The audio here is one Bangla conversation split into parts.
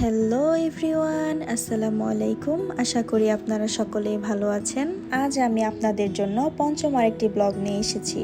হ্যালো এভরিওয়ান আসসালামু আলাইকুম আশা করি আপনারা সকলেই ভালো আছেন। আজ আমি আপনাদের জন্য পঞ্চম আরেকটি ব্লগ নিয়ে এসেছি।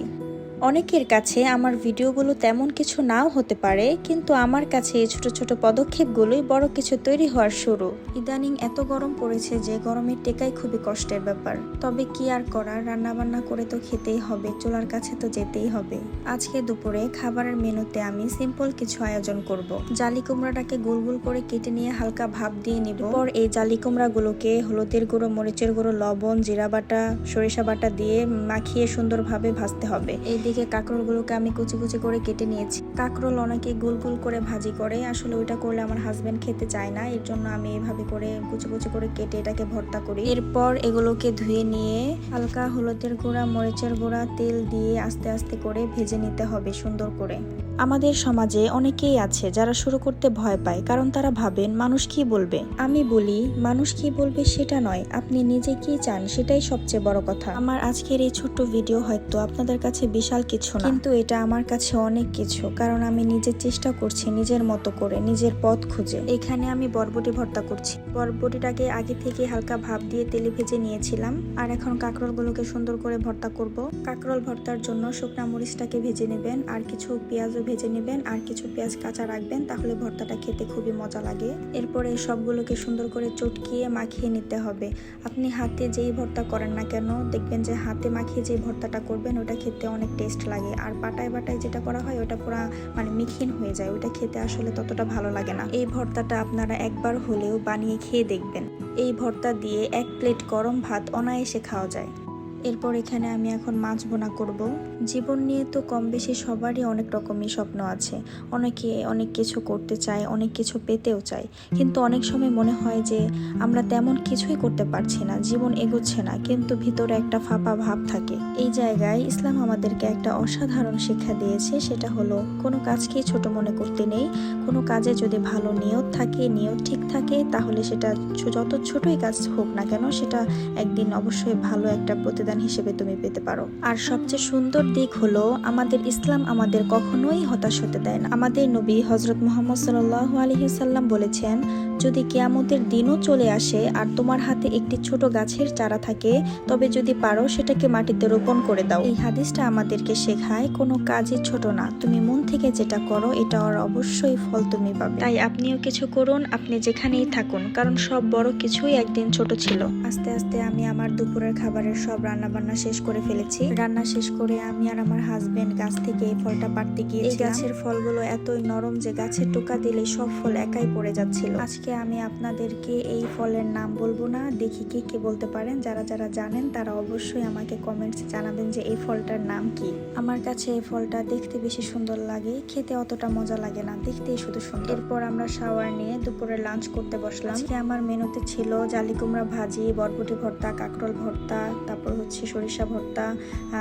অনেকের কাছে আমার ভিডিওগুলো তেমন কিছু নাও হতে পারে, কিন্তু আমার কাছে এই ছোট ছোট পদক্ষেপগুলোই বড় কিছু তৈরি হওয়ার শুরু। ইদানিং এত গরম পড়েছে যে গরমের টেকাই খুবই কষ্টের ব্যাপার। তবে কি আর করার, রান্নাবান্না করে তো খেতেই হবে, চুলার কাছে তো যেতেই হবে। আজকে দুপুরে খাবারের মেনুতে আমি সিম্পল কিছু আয়োজন করব। জালি কুমড়াটাকে গোল গোল করে কেটে নিয়ে হালকা ভাপ দিয়ে নিব। পর এই জালি কুমড়াগুলোকে হলুদের গুঁড়ো, মরিচের গুঁড়ো, লবণ, জিরা বাটা, সরিষা বাটা দিয়ে মাখিয়ে সুন্দরভাবে ভাজতে হবে। এইদিকে কাঁকরোলগুলোকে আমি কুচি কুচি করে কেটে নিয়েছি। কাঁকরোল অনেকে গোল গোল করে ভাজি করে, আসলে ওইটা করলে আমার হাজবেন্ড খেতে চায় না, এর জন্য আমি এভাবে করে কুচি কুচি করে কেটে এটাকে ভর্তা করি। এরপর এগুলোকে ধুয়ে নিয়ে হালকা হলুদের গুঁড়া, মরিচের গুঁড়া, তেল দিয়ে আস্তে আস্তে করে ভেজে নিতে হবে সুন্দর করে। আমাদের সমাজে অনেকেই আছে যারা শুরু করতে ভয় পায়, কারণ তারা ভাবেন, মানুষ কি বলবে? আমি বলি, মানুষ কি বলবে সেটা নয়, আপনি নিজে কি চান সেটাই সবচেয়ে বড় কথা। আমার আজকের এই ছোট্ট ভিডিও হয়তো আপনাদের কাছে বিশাল কিছু না। কিন্তু এটা আমার কাছে অনেক কিছু কারণ আমি নিজের চেষ্টা করছি নিজের মতো করে নিজের পথ খুঁজে। এখানে আমি বরবটি ভর্তা করছি। বরবটিটাকে আগে থেকে হালকা ভাপ দিয়ে তেলে ভেজে নিয়েছিলাম আর এখন কাঁকরোলগুলোকে সুন্দর করে ভর্তা করব। কাঁকরোল ভর্তার জন্য শুকনা মরিচটাকে ভেজে নেবেন আর কিছু পেঁয়াজও ভেজে নেবেন আর কিছু পেঁয়াজ কাঁচা রাখবেন তাহলে ভর্তাটা খেতে খুবই মজা লাগে। এরপরে সবগুলোকে সুন্দর করে চটকিয়ে মাখিয়ে নিতে হবে। আপনি হাতে যেই ভর্তা করেন না কেন দেখবেন যে হাতে মাখিয়ে যে ভর্তাটা করবেন ওটা খেতে অনেক টেস্ট লাগে। আর পাটায় বাটায় যেটা করা হয়, ওটা পুরো মানে মিখিন হয়ে যায়। ওটা খেতে আসলে ততটা ভালো লাগে না। এই ভর্তাটা আপনারা একবার হলেও বানিয়ে খেয়ে দেখবেন। এই ভর্তা দিয়ে এক প্লেট গরম ভাত অনায়াসে খাওয়া যায়। এরপর এখানে আমি এখন মাছ বোনা করব। জীবন নিয়ে তো কম বেশি সবারই অনেক রকমই স্বপ্ন আছে। অনেকে অনেক কিছু করতে চায়, অনেক কিছু পেতেও চায়। কিন্তু অনেক সময় মনে হয় যে আমরা তেমন কিছুই করতে পারছি না, জীবন এগোচ্ছে না, কিন্তু ভিতরে একটা ফাঁপা ভাব থাকে। এই জায়গায় ইসলাম আমাদেরকে একটা অসাধারণ শিক্ষা দিয়েছে, সেটা হলো কোনো কাজকেই ছোট মনে করতে নেই, কোনো কাজে যদি ভালো নিয়ত থাকে, নিয়ত ঠিক থাকে, তাহলে সেটা যত ছোটই কাজ হোক না কেন, সেটা একদিন অবশ্যই ভালো একটা প্রতিদান হিসেবে তুমি পেতে পারো। আর সবচেয়ে সুন্দর দিক হলো, আমাদের ইসলাম আমাদের কখনোই হতাশ হতে দেয় না। আমাদের নবী হজরত মোহাম্মদ সাল্লাহ আলহিসাল্লাম বলেছেন, যদি কেয়ামতের দিনও চলে আসে আর তোমার হাতে একটি ছোট গাছের চারা থাকে, তবে যদি পারো সেটাকে মাটিতে রোপণ করে দাও। এই হাদিসটা আমাদেরকে শেখায়, কোনো কাজই ছোট না। তুমি মন থেকে যেটা করো, এটা আর অবশ্যই ফল তুমি পাবে। তাই আপনিও কিছু করুন, আপনি যেখানেই থাকুন, কারণ সব বড় কিছুই একদিন ছোট ছিল। আস্তে আস্তে আমি আমার দুপুরের খাবারের সব রান্না বান্না শেষ করে ফেলেছি। রান্না শেষ করে আমি আর আমার হাজবেন্ড গাছ থেকে এই ফলটা পাড়তে গিয়েছি এই গাছের ফলগুলো এতই নরম যে গাছের টোকা দিলে সব ফল একাই পড়ে যাচ্ছিল। আজকে আমি আপনাদেরকে এই ফলের নাম বলব না দেখি কে কে বলতে পারেন। যারা যারা জানেন তারা অবশ্যই আমাকে কমেন্টস জানাবেন যে এই ফলটার নাম কি। আমার কাছে এই ফলটা দেখতে বেশি সুন্দর লাগে খেতে অতটা মজা লাগে না দেখতেই শুধু সুন্দর। এরপর আমরা শাওয়ার নিয়ে দুপুরে লাঞ্চ করতে বসলাম। আজকে আমার মেনুতে ছিল জালি কুমড়া ভাজি বরবটি ভর্তা কাঁকরোল ভর্তা তারপর হচ্ছে সরিষা ভর্তা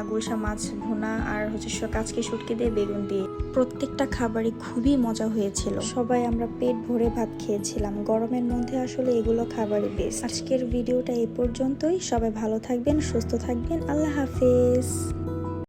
গুলশা মাছ ভুনা আর হচ্ছে কাচকি শুটকি দিয়ে বেগুন দিয়ে। প্রত্যেকটা খাবারই খুবই মজা হয়েছিল। সবাই আমরা পেট ভরে ভাত খেয়েছিলাম। গরমের মধ্যে আসলে এগুলো খাবারই বেশ আজকের ভিডিওটা এ পর্যন্তই। সবাই ভালো থাকবেন, সুস্থ থাকবেন। আল্লাহ হাফেজ।